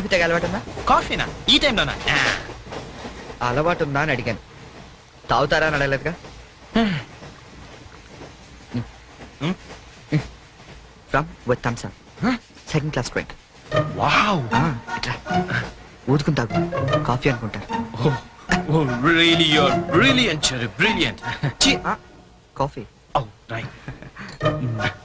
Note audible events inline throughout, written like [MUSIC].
Coffee తాగే అలవాటు ఉందా? కాఫీనా? ఈ టైంలోనా? అలవాటు ఉందా అని అడిగాను. తాగుతారా అని అడగలేదుగా? From with Thums Up. Second class drink wow! ఊదుకుని తాగు. కాఫీ అనుకుంటారు. కాఫీ. అంకుల్కి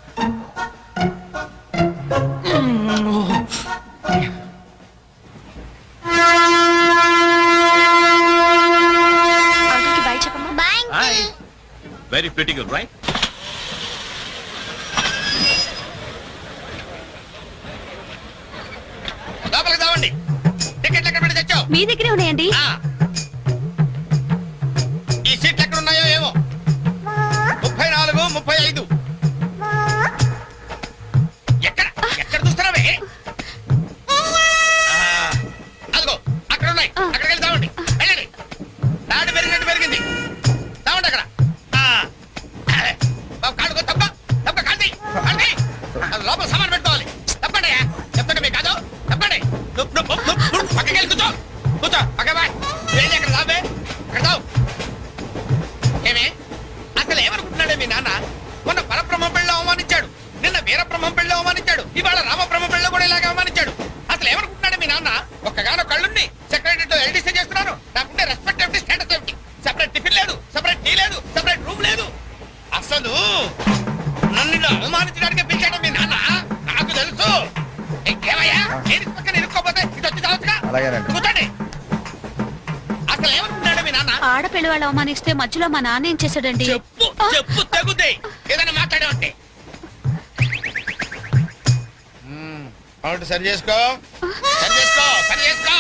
వెరీ గుడ్ రైట్ లోపలికి రావండి. టికెట్లు ఎక్కడ పెట్టి తెచ్చావు? మీ దగ్గరే ఉన్నాయండి. అలాగేనండి. కూర్చోండి. అసలు ఏమనుకుంటున్నాడు మీ నాన్న? ఆడపిల్ల వాళ్ళు అవమానిస్తే మధ్యలో మా నాన్న ఏం చేశాడండి? చెప్పు చెప్పు తగ్గుతాయి ఏదైనా మాట్లాడే ఉంటే. అవును సరి చేసుకో. సరి చేసుకో సరి చేసుకో.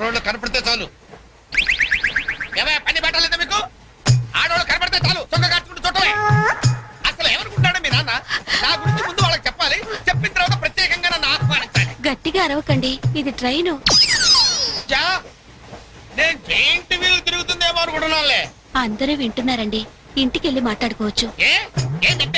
రోడ్లు కనపడితే చాలు. ఏమయ్య పని పెట్టలేదా మీకు? ఆడవాళ్ళు కనపడితే చాలు. చొక్క అరవకండి. ఇది ట్రైన్. జా నేను జైంట్ వీల్ తిరుగుతుందేమో అనుకుంటున్నానులే. అందరూ వింటున్నారండి. ఇంటికి వెళ్ళి మాట్లాడుకోవచ్చు. ఏ? ఏంటంటే?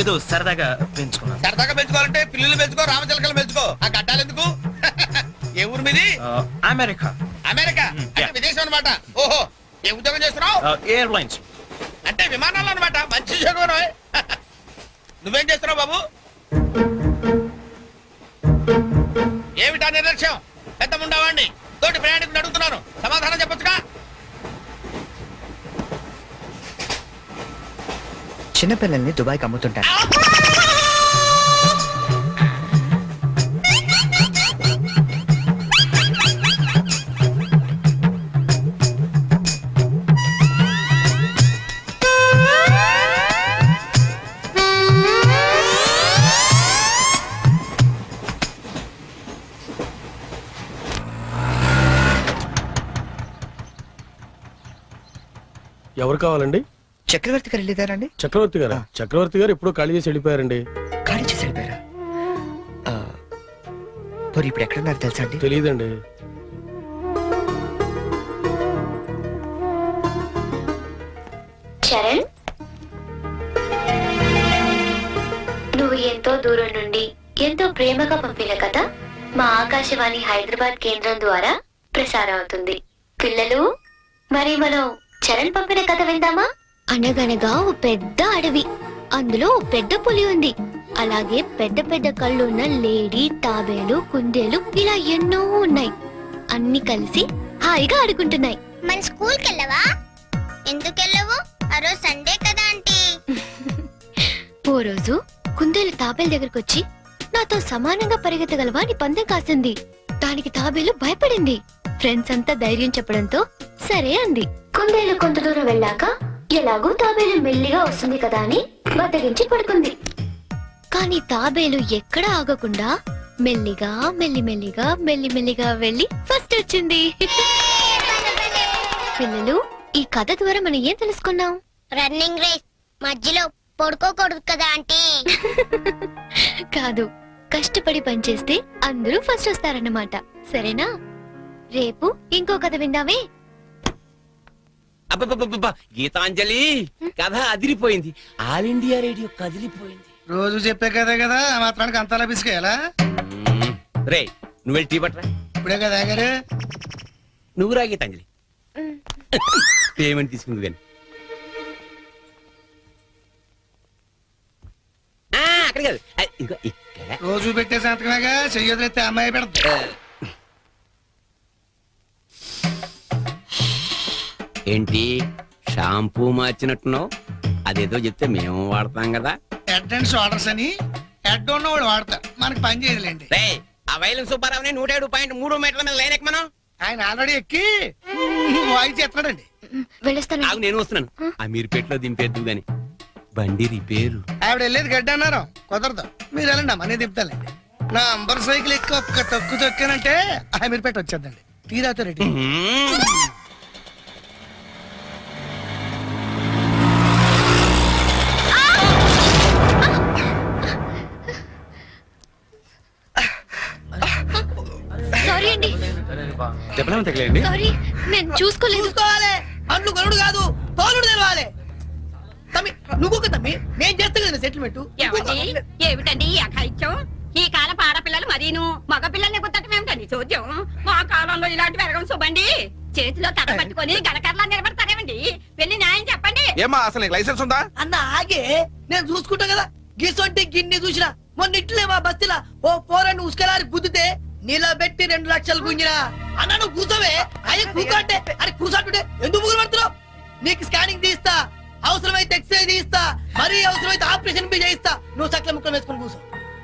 ఏదో సరదాగా పెంచుకున్నాను. సరదాగా పెంచుకోవాలంటే పిల్లులు పెంచుకో రామచిలకలు పెంచుకో. ఆ గడ్డాలు ఎందుకు? [LAUGHS] ఏ ఊరు మీది? అమెరికా. అమెరికా. అంటే. విదేశం అనమాట ఓహో ఏ ఉద్యోగం చేస్తున్నావు? ఎయిర్లైన్స్ అంటే విమానాలు అనమాట మంచి ఉద్యోగం [LAUGHS] నువ్వేం చేస్తున్నావు బాబు? ఏమిటా నిర్లక్ష్యం? పెద్ద ఉండవాడిని తోటి ప్రయాణికుని అడుగుతున్నాను. సమాధానం చెప్పొచ్చుగా? చిన్నపిల్లల్ని దుబాయ్కి అమ్ముతుంటారు. ఎవరు కావాలండి? చక్రవర్తి గారు వెళ్ళేదారండి? చక్రవర్తి గారు. చక్రవర్తి గారు ఎప్పుడో ఖాళీ చేసి వెళ్ళిపోయారండి. ఖాళీ చేసి వెళ్ళిపోయారా? మరి ఇప్పుడు ఎక్కడున్నారు తెలుసా అండి? తెలియదండి. చరణ్? నువ్వు ఎంతో దూరం నుండి ఎంతో ప్రేమగా పంపిన కథ మా ఆకాశవాణి హైదరాబాద్ కేంద్రం ద్వారా ప్రసారం అవుతుంది పిల్లలు మరి మనం చరణ్ పంపిన కథ విందామా? అనగనగా ఓ పెద్ద అడవి. అందులో ఓ పెద్ద పులి ఉంది. అలాగే పెద్ద పెద్ద కళ్ళున్న లేడీ తాబేలు కుందేలు ఇలా ఎన్నో ఉన్నాయి. అన్ని కలిసి హాయిగా ఆడుకుంటున్నాయి. మన స్కూల్కి వెళ్ళవా ఎందుకు వెళ్ళవు ఆ రోజు సండే కదా ఆంటీ. ఓ రోజు కుందేలు తాబేలు దగ్గరకు వచ్చి నాతో సమానంగా పరిగెత్తగలవా? అని పందెం కాసింది. దానికి తాబేలు భయపడింది. ఫ్రెండ్స్ అంతా ధైర్యం చెప్పడంతో సరే అంది. కుందేలు కొంత దూరం వెళ్ళాక ఎలాగో తాబేలు మెల్లిగా వస్తుంది కదా అని బద్దగించి పడుకుంది. కానీ తాబేలు ఎక్కడ ఆగకుండా మెల్లిగా మెల్లిమెల్లిగా మెల్లిమెల్లిగా వెళ్ళి ఫస్ట్ వచ్చింది. పిల్లలు ఈ కథ ద్వారా మనం ఏం తెలుసుకున్నాం? Running race. మధ్యలో పడుకోకూడదు కదా ఆంటీ. [LAUGHS] కాదు కష్టపడి పనిచేస్తే అందరూ ఫస్ట్ వస్తారన్నమాట. సరేనా? రేపు ఇంకో కథ విందామే. అబ్బబ్బబ్బబ్బ గీతాంజలి కథ అదిరిపోయింది. ఆల్ ఇండియా రేడియో కదిలిపోయింది. రోజు చెప్పే కదే కదా ఆ మాత్రానికి అంతలా పిసికేయాలా. రే నువ్వు వెళ్ళి టీ పట్టరా. ఇప్పుడే కదా గారు నువ్వు రా గీతాంజలి. పేమెంట్ తీసుకుంది కానీ ఆ, అక్కడ కాదు. ఇదిగో ఇక్కడ. రోజు పెట్టే సంతకమేగా చెయ్యొదిలేస్తే అమ్మాయి పెడతా ఏంటి? షాంపూ మార్చినట్టున్నావు? అదేదో చెప్తే మేము వాడతాం కదా. అండ్ షోల్డర్స్ అని. హెడ్ ఉన్నవాడు వాడతారు మనకి పని చేయదులేండి. రే ఆ వైలం సుబ్బారావుని నూట ఏడు పాయింట్ మూడు మీటర్ల మీద లైన్ ఎక్కమను? ఆయన ఆల్రెడీ ఎక్కి వాయిస్ ఎత్తాడండి వెళ్ళొస్తాను. ఆగు నేను వస్తున్నాను. ఆ? మీరుపేటలో దింపేద్దు గాని బండి రిపేరు. ఆవిడ వెళ్ళేది గడ్డి అన్నారు కుదరదు. మీరు వెళ్ళండి అమ్మా నేను తిప్పుతానండి నా అంబర్ సైకిల్ ఎక్కి ఒక్క తొక్కు తొక్కానంటే ఆ మీరు పెట్టి వచ్చేద్దండి తీరాతో రెడ్డి దెబ్బలేమో తగలేండి సారీ నేను చూసుకోలేదు. చూసుకోవాలి. అండ్లు కొనుడు కాదు తోలుడు తెలవాలి. తమ్మి నువ్వు ఒక తమ్మి నేను చేస్తా కదా సెటిల్మెంట్ ఏమండి? ఏమిటండి ఈ అఘాయిత్యం? ఈ కాలపు ఆడపిల్లలు మరీను. మగ పిల్లల్ని గుర్తటం ఏమిటండి చూద్దాం మా కాలంలో ఇలాంటి వెరగం చూబండి చేతిలో కథ పట్టుకొని గడకరలా నిలబడతారేమండి? వెళ్ళి న్యాయం చెప్పండి. ఏమా అసలు నీకు లైసెన్స్ ఉందా? అన్న ఆగే. నేను చూసుకుంటా కదా. గిసొంటి గిన్ని చూసిన. మొన్న ఇట్లే మా బస్తిలా? ఓ పోరని ఉసుకలారి గుద్దితే నిలబెట్టి రెండు లక్షలు గుంజినా? అన్న నువ్వు కూర్చోవే. అయ్యే కూర్చో అంటే. అరే కూర్చోంటుంటే. ఎందుకు ముగ్గురు పడుతున్నావు? నీకు స్కానింగ్ తీస్తా. అవసరమైతే ఎక్స్రే తీస్తా. మరీ అవసరమైతే ఆపరేషన్ బి చేయిస్తా. నువ్వు సకల ముక్కలు వేసుకొని కూర్చో.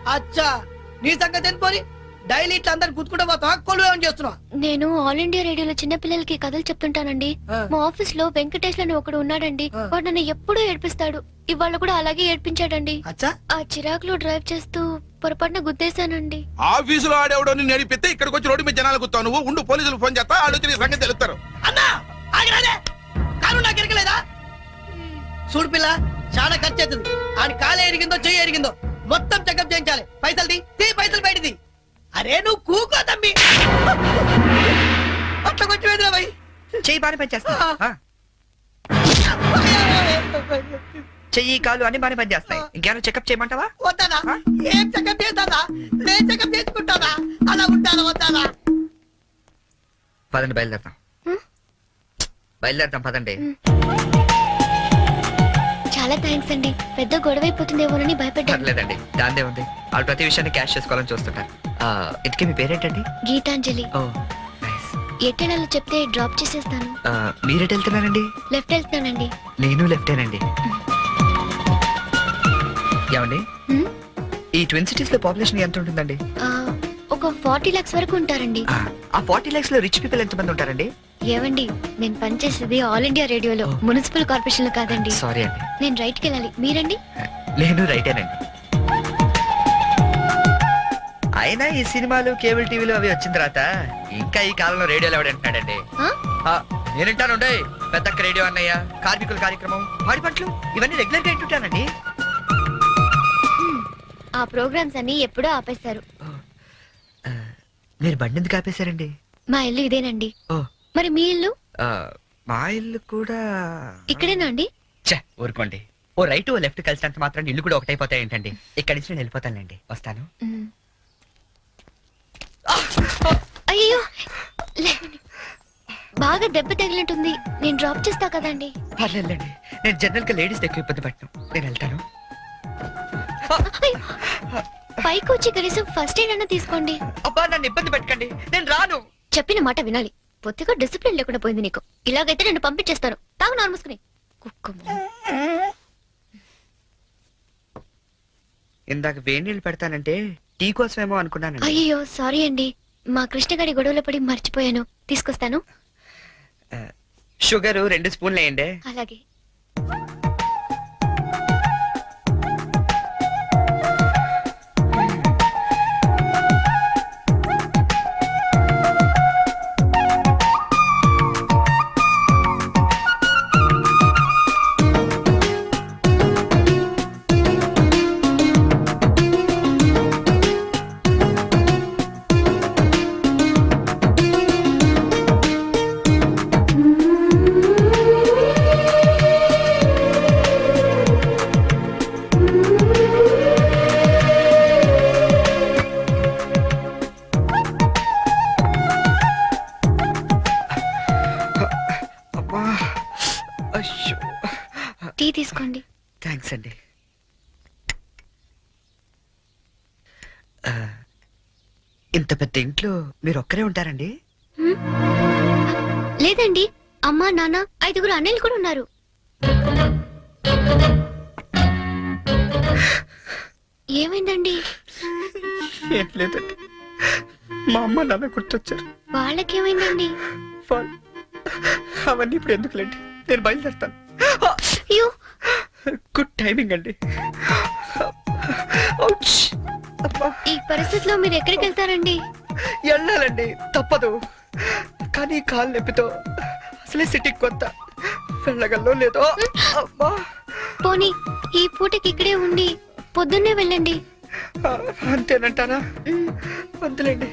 అచ్చా. నీ సంగతి ఎంత పోని? డైలీ ఇట్లా అందరు గుర్తుకుంటా కొలువు ఏమని చేస్తున్నావా? నేను ఆల్ ఇండియా రేడియోలో చిన్న పిల్లలకి కథలు చెప్తుంటానండి. మా ఆఫీస్లో వెంకటేష్ అని ఒకడు ఉన్నాడండి. వాడు నన్ను ఎప్పుడూ ఏడ్పిస్తాడు. ఇవాళ కూడా అలాగే ఏడ్పించాడండి. అచ్చా. ఆ చిరాకులో డ్రైవ్ చేస్తూ పొరపాటున గుద్దేశానండి. ఆఫీసులో ఆడేవాడు నడిపితే ఇక్కడికి వచ్చి రోడ్డు మీద జనాలు కూర్తావు నువ్వు ఉండు పోలీసులు ఫోన్ చేస్తా వాళ్ళు వచ్చి నీ సంగతి తెలుస్తారు. అన్నా ఆగిరాదే కారు నాకు ఎరకలేదా చూడు పిల్ల చాలా ఖర్చు అవుతుంది. ఆడి కాలు ఎరిగిందో చెయ్యి ఎరిగిందో మొత్తం చెకప్ చేయించాలి. పైసలు తీ తీ పైసలు బయటిది అరే నువ్వు కూకో తమ్మి. అట్లా కొంచెం ఎదురా భయ్ చెయ్యి బాగానే పనిచేస్తా ఆ, చెయ్యి కాలు అన్ని బాగానే పనిచేస్తాయి. ఇంకేమైనా చెకప్ చేయమంటావా? వద్దానా? ఏం చెకప్ చేస్తానా? నేను చెకప్ చేసుకుంటానా? అలా ఉంటానా వద్దానా? పదండి బయలుదేరతాం. బయలుదేరతాం పదండి. చాలా థ్యాంక్స్ అండి. పెద్ద గొడవ అయిపోతుందేమోనని భయపడ్డాను పర్లేదండి దాందే ఉంది. వాళ్ళు ప్రతి విషయాన్ని క్యాష్ చేసుకోవాలని చూస్తుంటారు. ఆ, ఇంతకీ మీ పేరేంటండి? గీతాంజలి. Oh nice. చెప్తే డ్రాప్ చేసేస్తాను. ఆ, మీరెటు వెళ్తున్నారండి? లెఫ్ట్ వెళ్తున్నానండి. నేను లెఫ్టేనండి. ఏమండి? ఈ ట్విన్ సిటీస్లో పాపులేషన్ ఎంత ఉంటుందండి? ఆ, ఒక ఫార్టీ లాక్స్ వరకు ఉంటారండి. ఆ, ఆ ఫార్టీ లాక్స్లో రిచ్ పీపుల్ ఎంత మంది ఉంటారండి? ఏవండి నేను పనిచేసేది ఆల్ ఇండియా రేడియోలో ఓ. మున్సిపల్ కార్పొరేషన్లో కాదండి. సారీ అండి. నేను రైట్కి వెళ్ళాలి. మీరండి? నేను రైటేనండి. అయినా ఈ సినిమాలు కేబుల్ టీవీలు అవి వచ్చిన తర్వాత ఇంకా ఈ కాలంలో రేడియోలో ఎవడంటున్నాడండి ఆ? ఆ, నేనంటానుండే పెద్దక్క రేడియో అన్నయ్య కార్మికుల కార్యక్రమం పాడి పంటలు ఇవన్నీ రెగ్యులర్గా వింటుంటానండి. ఆ ప్రోగ్రామ్స్ అన్ని ఎప్పుడో ఆపేశారు. మీరు బండి ఎందుకు ఆపేశారండి? మా ఇల్లు ఇదేనండి. ఓ. మరి మీ ఇల్లు? ఆ, మా ఇల్లు కూడా ఇక్కడేనా అండి? ఛే, ఊరుకోండి. ఓ రైట్ ఓ లెఫ్ట్ కలిసినంత మాత్రం ఇల్లు కూడా ఒకటైపోతాయి ఏంటండి ఇక్కడి నుంచి నేను వెళ్ళిపోతానండి వస్తాను. మ్మ్. అయ్యో లేవండి. బాగా దెబ్బ తగిలినట్టుంది. నేను డ్రాప్ చేస్తా కదండి. పర్లేదండి నేను జనరల్గా లేడీస్ ఎక్కువ ఇబ్బంది పట్టను నేను వెళ్తాను. పైకి వచ్చి కనీసం ఫస్ట్ ఎయిడ్ అన్న తీసుకోండి. అబ్బా నన్ను ఇబ్బంది పెట్టకండి. నేను రాను. చెప్పిన మాట వినాలి. పొత్తిగా డిసిప్లిన్ లేకుండా పోయింది నీకు. ఇలాగైతే నేను పంపించేస్తాను తాగు నారు మూసుకుని కుక్క. ఇందాక వేడి నీళ్ళు పెడతానంటే టీ కోసమేమో అనుకున్నానండి. అయ్యో సారీ అండి. మా కృష్ణ గారి గొడవలో పడి మర్చిపోయాను. తీసుకొస్తాను. షుగర్ రెండు స్పూన్లు వేయండి. అలాగే. అయ్యో. టీ తీసుకోండి. థ్యాంక్స్ అండి. ఆ, ఇంత పెద్ద ఇంట్లో మీరు ఒక్కరే ఉంటారండి లేదండి అమ్మా నాన్న ఐదుగురు అన్నయ్యలు కూడా ఉన్నారు. ఏమైందండి? ఏం లేదండి. మా అమ్మ నాన్న గుర్తొచ్చారు. వాళ్ళకేమైందండి? వాళ్ళు- అవన్నీ ఇప్పుడు ఎందుకులేండి? నేను బయలుదేరుతాను. అయ్యో. గుడ్ టైమింగ్ అండి. ఈ పరిస్థితిలో మీరు ఎక్కడికి వెళ్తారండి వెళ్ళాలండి తప్పదు. కానీ కాలు నొప్పితో అసలే సిటీకి కొత్త వెళ్ళగల్లో లేదో. అబ్బా. పోనీ ఈ పూటకి ఇక్కడే ఉండి పొద్దున్నే వెళ్ళండి. అంతేనంటారా వద్దులేండి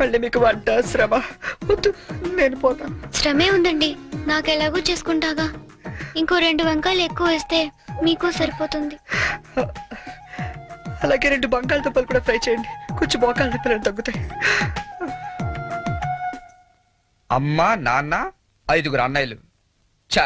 మళ్ళీ మీకు వంట శ్రమ. వద్దు నేను పోతాను. శ్రమే ఉందండి. నాకు ఎలాగో చేసుకుంటాగా. ఇంకో రెండు వంకాయలు ఎక్కువ వేస్తే మీకు సరిపోతుంది. అలాగే రెండు బంగాళదుంపలు కూడా ఫ్రై చేయండి. కొంచెం మోకాలు నొప్పులు తగ్గుతాయి. అమ్మ నాన్న ఐదుగురు అన్నయ్యలు. చ